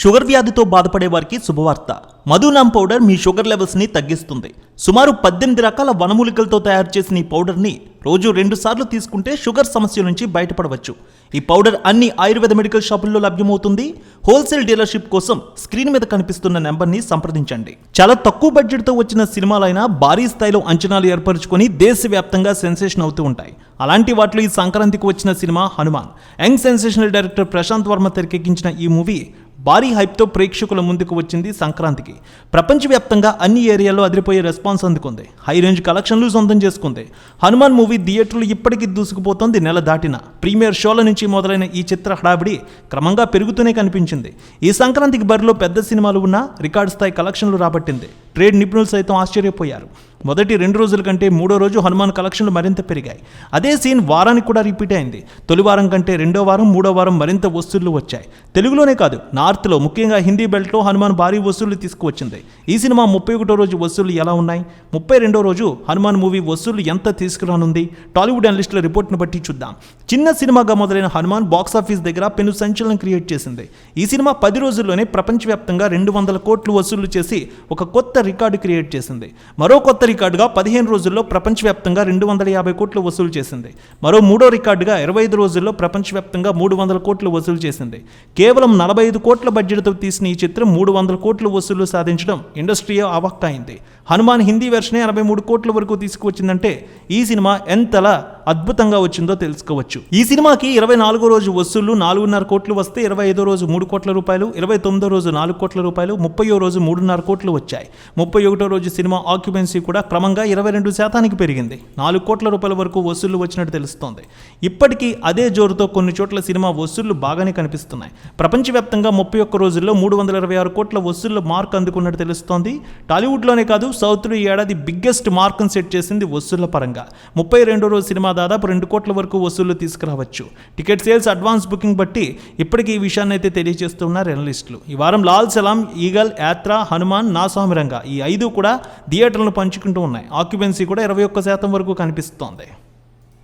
Sugar వ్యాధితో బాధపడే వారికి శుభవార్త. మధునామ్ పౌడర్ మీ షుగర్ లెవెల్స్ని తగ్గిస్తుంది. సుమారు పద్దెనిమిది రకాల వనమూలికలతో తయారు చేసిన ఈ పౌడర్ని రోజు రెండు సార్లు తీసుకుంటే షుగర్ సమస్య నుంచి బయటపడవచ్చు. ఈ పౌడర్ అన్ని ఆయుర్వేద మెడికల్ షాపుల్లో లభ్యమవుతుంది. హోల్సేల్ డీలర్షిప్ కోసం స్క్రీన్ మీద కనిపిస్తున్న నెంబర్ని సంప్రదించండి. చాలా తక్కువ బడ్జెట్తో వచ్చిన సినిమాలైనా భారీ స్థాయిలో అంచనాలు ఏర్పరచుకొని దేశవ్యాప్తంగా సెన్సేషన్ అవుతూ ఉంటాయి. అలాంటి వాటిలో ఈ సంక్రాంతికి వచ్చిన cinema Hanuman. Young sensational director Prashanth Varma తెరకెక్కించిన ఈ మూవీ భారీ హైప్తో ప్రేక్షకుల ముందుకు వచ్చింది సంక్రాంతికి. ప్రపంచవ్యాప్తంగా అన్ని ఏరియాల్లో అదిరిపోయే రెస్పాన్స్ అందుకుంది. హై రేంజ్ కలెక్షన్లు సొంతం చేసుకుంది. హనుమాన్ మూవీ థియేటర్లు ఇప్పటికీ దూసుకుపోతోంది నెల దాటిన. ప్రీమియర్ షోల నుంచి మొదలైన ఈ చిత్ర హడావిడి క్రమంగా పెరుగుతూనే కనిపించింది. ఈ సంక్రాంతికి బరిలో పెద్ద సినిమాలు ఉన్నా రికార్డ్ స్థాయి కలెక్షన్లు రాబట్టింది. ట్రేడ్ నిపుణులు సైతం ఆశ్చర్యపోయారు. మొదటి రెండు రోజుల కంటే మూడో రోజు హనుమాన్ కలెక్షన్లు మరింత పెరిగాయి. అదే సీన్ వారానికి కూడా రిపీట్ అయింది. తొలి వారం కంటే రెండో వారం మూడో వారం మరింత వసూళ్ళు వచ్చాయి. తెలుగులోనే కాదు నార్త్లో ముఖ్యంగా హిందీ బెల్ట్లో హనుమాన్ భారీ వసూళ్ళు తీసుకువచ్చింది. ఈ సినిమా ముప్పై ఒకటో రోజు వసూళ్ళు ఎలా ఉన్నాయి? ముప్పై రెండో రోజు హనుమాన్ మూవీ వసూళ్ళు ఎంత తీసుకురానుంది? టాలీవుడ్ అనలిస్టుల రిపోర్ట్ను బట్టి చూద్దాం. చిన్న సినిమాగా మొదలైన హనుమాన్ బాక్స్ ఆఫీస్ దగ్గర పెను సంచలనం క్రియేట్ చేసింది. ఈ సినిమా పది రోజుల్లోనే ప్రపంచవ్యాప్తంగా రెండు వందల కోట్లు వసూళ్ళు చేసి ఒక కొత్త రికార్డు క్రియేట్ చేసింది. మరో కొత్త రికార్డుగా పదిహేను రోజుల్లో ప్రపంచవ్యాప్తంగా రెండు వందల యాభై కోట్లు వసూలు చేసింది. మరో మూడో రికార్డుగా ఇరవై ఐదు రోజుల్లో ప్రపంచవ్యాప్తంగా మూడు వందల కోట్లు వసూలు చేసింది. కేవలం నలభై ఐదు కోట్ల బడ్జెట్తో తీసిన ఈ చిత్రం మూడు వందల కోట్లు వసూలు సాధించడం ఇండస్ట్రీ అవాక్కైంది హనుమాన్ హిందీ వెర్షనే ఎనభై మూడు కోట్ల వరకు తీసుకువచ్చిందంటే ఈ సినిమా ఎంతలా అద్భుతంగా వచ్చిందో తెలుసుకోవచ్చు. ఈ సినిమాకి ఇరవై నాలుగో రోజు వసూళ్ళు నాలుగున్నర కోట్లు వస్తే ఇరవై ఐదో రోజు మూడు కోట్ల రూపాయలు ఇరవై తొమ్మిదో రోజు నాలుగు కోట్ల రూపాయలు ముప్పయో రోజు మూడున్నర కోట్లు వచ్చాయి. ముప్పై ఒకటో రోజు సినిమా ఆక్యుపెన్సీ కూడా క్రమంగా ఇరవై రెండు శాతానికి పెరిగింది. నాలుగు కోట్ల రూపాయల వరకు వసూళ్ళు వచ్చినట్టు తెలుస్తోంది. ఇప్పటికీ అదే జోరుతో కొన్ని చోట్ల సినిమా వసూళ్ళు బాగానే కనిపిస్తున్నాయి. ప్రపంచవ్యాప్తంగా ముప్పై ఒక్క రోజుల్లో మూడు వందల ఇరవై ఆరు కోట్ల వసూళ్ళ మార్క్ అందుకున్నట్టు తెలుస్తోంది. టాలీవుడ్లోనే కాదు సౌత్లో ఈ ఏడాది బిగ్గెస్ట్ మార్క్ను సెట్ చేసింది వసూళ్ళ పరంగా. ముప్పై రెండో రోజు సినిమా దాదాపు రెండు కోట్ల వరకు వసూళ్ళు తీసుకురావచ్చు. టికెట్ సేల్స్ అడ్వాన్స్ బుకింగ్ బట్టి ఇప్పటికీ ఈ విషయాన్ని అయితే తెలియజేస్తున్నారు ఎనలిస్టులు. ఈ వారం లాల్ సలాం ఈగల్ యాత్ర హనుమాన్ నా స్వామిరంగా ఈ ఐదు కూడా థియేటర్లను పంచుకుంటూ ఉన్నాయి. ఆక్యుపెన్సీ కూడా ఇరవై ఒక్క శాతం వరకు కనిపిస్తోంది.